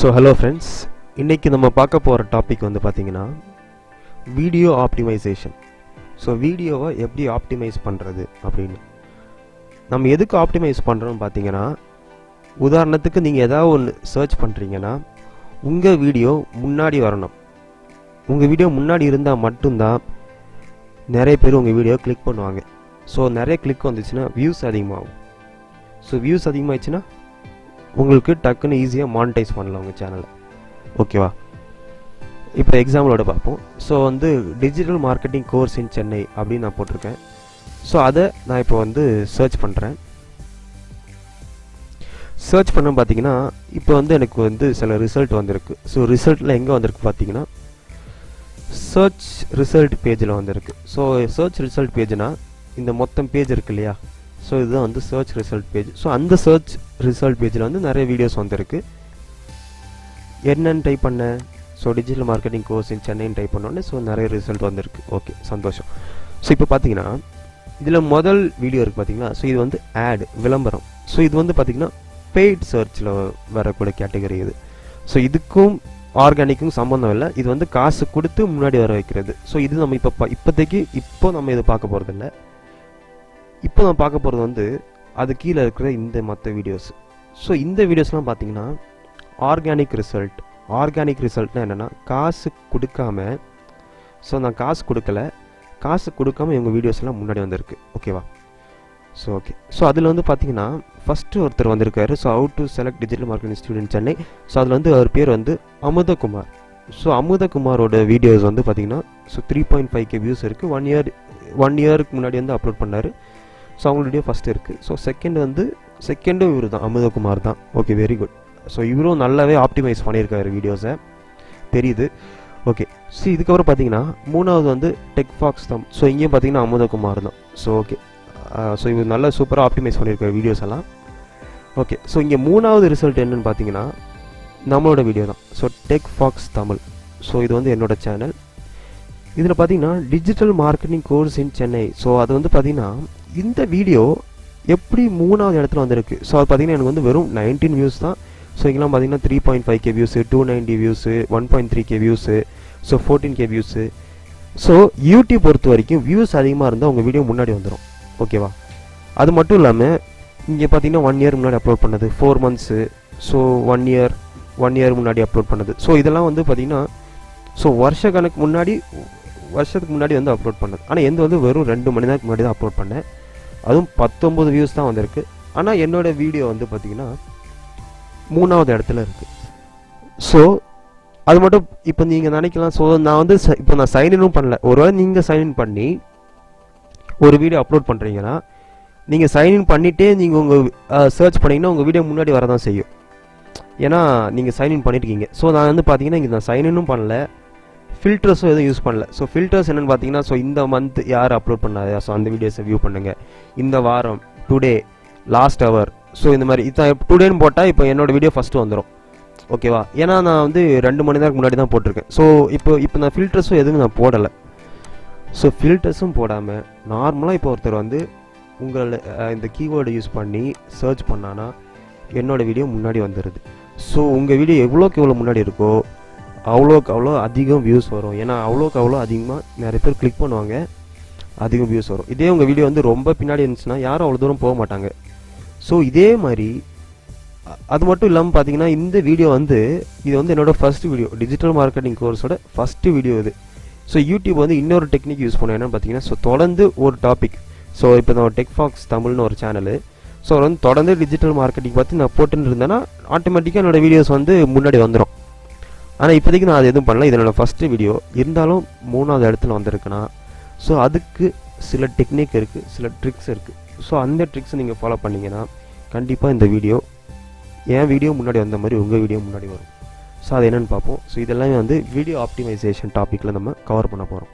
So hello friends இன்றைக்கி நம்ம பார்க்க போகிற டாபிக் வந்து பார்த்திங்கன்னா வீடியோ ஆப்டிமைசேஷன் ஸோ வீடியோவை எப்படி ஆப்டிமைஸ் பண்ணுறது அப்படின்னு. நம்ம எதுக்கு ஆப்டிமைஸ் பண்ணுறோம்னு பார்த்தீங்கன்னா உதாரணத்துக்கு நீங்கள் ஏதாவது ஒன்று சர்ச் பண்ணுறீங்கன்னா உங்கள் வீடியோ முன்னாடி வரணும். உங்கள் வீடியோ முன்னாடி இருந்தால் மட்டும்தான் நிறைய பேர் உங்கள் வீடியோ கிளிக் பண்ணுவாங்க. ஸோ நிறைய கிளிக் வந்துச்சுன்னா வியூஸ் அதிகமாகும். ஸோ வியூஸ் அதிகமாகிடுச்சுன்னா உங்களுக்கு டக்குன்னு ஈஸியாக மானிட்டைஸ் பண்ணலாம் உங்கள் சேனலை ஓகேவா இப்போ எக்ஸாம்பிளோட பார்ப்போம். ஸோ வந்து digital marketing course in Chennai அப்படின்னு நான் போட்டிருக்கேன். ஸோ அதை நான் இப்போ வந்து சர்ச் பண்ணுறேன் சர்ச் பண்ண பார்த்தீங்கன்னா இப்போ வந்து எனக்கு வந்து சில ரிசல்ட் வந்திருக்கு. ஸோ ரிசல்ட்டில் எங்கே வந்திருக்கு பார்த்தீங்கன்னா சர்ச் ரிசல்ட் பேஜில் வந்திருக்கு. ஸோ சர்ச் ரிசல்ட் பேஜ்னால் இந்த மொத்தம் பேஜ் இருக்கு இல்லையா? ஸோ இதுதான் வந்து சர்ச் ரிசல்ட் பேஜ் ஸோ அந்த சர்ச் ரிசல்ட் பேஜில் வந்து நிறைய வீடியோஸ் வந்திருக்கு. என்னன்னு டைப் பண்ணேன் so digital marketing course in சென்னைன்னு type பண்ணோன்னே ஸோ நிறைய ரிசல்ட் வந்திருக்கு. ஓகே சந்தோஷம். ஸோ இப்போ பார்த்தீங்கன்னா இதில் முதல் வீடியோ இருக்குது பார்த்தீங்களா ஸோ இது வந்து ஆட் விளம்பரம். ஸோ இது வந்து பார்த்தீங்கன்னா பெய்ட் சர்ச்சில் வரக்கூடிய கேட்டகரி இது. ஸோ இதுக்கும் ஆர்கானிக்கும் சம்மந்தம் இல்லை. இது வந்து காசு கொடுத்து முன்னாடி வர வைக்கிறது. ஸோ இது நம்ம இப்போ இப்போதைக்கு இப்போ நம்ம இதை பார்க்க போகிறதில்ல இப்போ நான் பார்க்க போகிறது வந்து அது கீழே இருக்கிற இந்த மற்ற வீடியோஸ் ஸோ இந்த வீடியோஸ்லாம் பார்த்தீங்கன்னா ஆர்கானிக் ரிசல்ட் ஆர்கானிக் ரிசல்ட்னா என்னென்னா காசு கொடுக்காம ஸோ நான் காசு கொடுக்கல. காசு கொடுக்காம இவங்க வீடியோஸ்லாம் முன்னாடி வந்திருக்கு. ஓகேவா ஸோ ஓகே ஸோ அதில் வந்து பார்த்தீங்கன்னா ஃபஸ்ட்டு ஒருத்தர் வந்திருக்காரு. So how to select digital marketing student Chennai so அதில் வந்து அவர் பேர் வந்து அமுதகுமார். ஸோ அமுதகுமாரோட வீடியோஸ் வந்து பார்த்தீங்கன்னா so three point five K views இருக்குது ஒன் இயர் ஒன் இயருக்கு முன்னாடி வந்து அப்லோட் பண்ணார். ஸோ அவங்களுடைய ஃபஸ்ட் ஃபஸ்ட்டு இருக்குது ஸோ செகண்ட் வந்து செகண்டும் இவர் தான் அமுதகுமார் தான். ஓகே வெரி குட் ஸோ இவரும் நல்லாவே ஆப்டிமைஸ் பண்ணியிருக்காரு வீடியோஸை தெரியுது. ஓகே ஸோ இதுக்கப்புறம் பார்த்தீங்கன்னா மூணாவது வந்து டெக் ஃபாக்ஸ் தான். ஸோ இங்கேயும் பார்த்தீங்கன்னா அமுதகுமார் தான். ஸோ ஓகே ஸோ இவர் நல்லா சூப்பராக ஆப்டிமைஸ் பண்ணியிருக்காரு வீடியோஸ் எல்லாம். ஓகே ஸோ இங்கே மூணாவது ரிசல்ட் என்னன்னு பார்த்தீங்கன்னா நம்மளோட வீடியோ தான். So Tech Fox Tamil. So இது வந்து என்னோட சேனல் இதில் பார்த்தீங்கன்னா digital marketing course in Chennai so அது வந்து பார்த்தீங்கன்னா இந்த வீடியோ எப்படி மூணாவது இடத்துல வந்திருக்கு? ஸோ அது பார்த்தீங்கன்னா எனக்கு வந்து வெறும் நைன்டீன் வியூஸ் தான். ஸோ இங்கெல்லாம் பார்த்தீங்கன்னா three point five K views two ninety views one point three K views so fourteen K views so YouTube பொறுத்த வரைக்கும் வியூஸ் அதிகமாக இருந்தால் உங்கள் வீடியோ முன்னாடி வந்துடும் ஓகேவா அது மட்டும் இல்லாமல் இங்கே பார்த்தீங்கன்னா ஒன் இயர் முன்னாடி அப்லோட் பண்ணது four months so one year one year முன்னாடி அப்லோட் பண்ணது. ஸோ இதெல்லாம் வந்து பார்த்தீங்கன்னா ஸோ வருஷ கணக்கு முன்னாடி வருஷத்துக்கு முன்னாடி வந்து அப்லோட் பண்ணது. ஆனால் எந்த வந்து வெறும் ரெண்டு மணி நேரத்துக்கு முன்னாடி தான் அப்லோட் பண்ணேன். அதுவும் பத்தொம்பது வியூஸ் தான் வந்திருக்கு. ஆனால் என்னோட வீடியோ வந்து பார்த்திங்கன்னா மூணாவது இடத்துல இருக்குது ஸோ அது மட்டும் இப்போ நீங்கள் நினைக்கலாம். ஸோ நான் வந்து இப்போ நான் சைன்இனும் பண்ணல. ஒருவேளை நீங்கள் சைன்இன் பண்ணி ஒரு வீடியோ அப்லோட் பண்ணுறீங்கன்னா நீங்கள் சைன்இன் பண்ணிவிட்டே நீங்கள் உங்கள் சர்ச் பண்ணிங்கன்னா உங்கள் வீடியோ முன்னாடி வரதான் செய்யும். ஏன்னா நீங்கள் சைன்இன் பண்ணியிருக்கீங்க ஸோ நான் வந்து பார்த்தீங்கன்னா இங்கே நான் சைன்இனும் பண்ணல. ஃபில்டர்ஸும் எதுவும் யூஸ் பண்ணல. ஸோ ஃபில்டர்ஸ் என்னென்னு பார்த்தீங்கன்னா ஸோ இந்த மந்த் யார் அப்லோட் பண்ணாதா? ஸோ அந்த வீடியோஸை வியூ பண்ணுங்கள் இந்த வாரம் டுடே லாஸ்ட் ஹவர் ஸோ இந்த மாதிரி இதான் டுடேன்னு போட்டால் இப்போ என்னோடய வீடியோ ஃபஸ்ட்டு வந்துடும் ஓகேவா ஏன்னா நான் வந்து ரெண்டு மணி நேரம் முன்னாடி தான் போட்டிருக்கேன். ஸோ இப்போ இப்போ நான் ஃபில்டர்ஸும் எதுவும் நான் போடலை. ஸோ ஃபில்டர்ஸும் போடாமல் நார்மலாக இப்போ ஒருத்தர் வந்து உங்களை இந்த கீபோர்டை யூஸ் பண்ணி சர்ச் பண்ணான்னா என்னோடய வீடியோ முன்னாடி வந்துடுது ஸோ உங்கள் வீடியோ எவ்வளோக்கு எவ்வளோ முன்னாடி இருக்கோ அவ்வளோக்கு அவ்வளோ அதிகம் வியூஸ் வரும். ஏன்னா அவ்வளோக்கு அவ்வளோ அதிகமாக நிறைய பேர் கிளிக் பண்ணுவாங்க. அதிகம் வியூஸ் வரும். இதே உங்கள் வீடியோ வந்து ரொம்ப பின்னாடி இருந்துச்சுன்னா யாரும் அவ்வளோ தூரம் போக மாட்டாங்க. ஸோ இதே மாதிரி அது மட்டும் இல்லாமல் பார்த்தீங்கன்னா இந்த வீடியோ வந்து இது வந்து என்னோட ஃபஸ்ட் வீடியோ டிஜிட்டல் மார்க்கெட்டிங் கோர்ஸோட ஃபஸ்ட்டு வீடியோ இது. ஸோ யூடியூப் வந்து இன்னொரு டெக்னிக் யூஸ் பண்ண என்னென்னு பார்த்தீங்கன்னா ஸோ தொடர்ந்து ஒரு டாபிக் ஸோ இப்போ நான் டெக் ஃபாக்ஸ் தமிழ்னு ஒரு சேனலு ஸோ வந்து தொடர்ந்து டிஜிட்டல் மார்க்கெட்டிங் பற்றி நான் போட்டுன்னு இருந்தேன்னா ஆட்டோமேட்டிக்காக என்னோடய வீடியோஸ் வந்து முன்னாடி வந்துடும் ஆனால் இப்போதைக்கு நான் அது எதுவும் பண்ணல. இதனோட ஃபஸ்ட்டு வீடியோ இருந்தாலும் மூணாவது இடத்துல வந்திருக்குன்னா ஸோ அதுக்கு சில டெக்னிக் இருக்குது சில ட்ரிக்ஸ் இருக்குது ஸோ அந்த ட்ரிக்ஸ் நீங்கள் ஃபாலோ பண்ணிங்கன்னா கண்டிப்பாக இந்த வீடியோ என் வீடியோ முன்னாடி வந்த மாதிரி உங்கள் வீடியோ முன்னாடி வரும். ஸோ அது என்னென்னு பார்ப்போம். ஸோ இதெல்லாமே வந்து வீடியோ ஆப்டிமைசேஷன் டாப்பிக்கில் நம்ம கவர் பண்ண போகிறோம்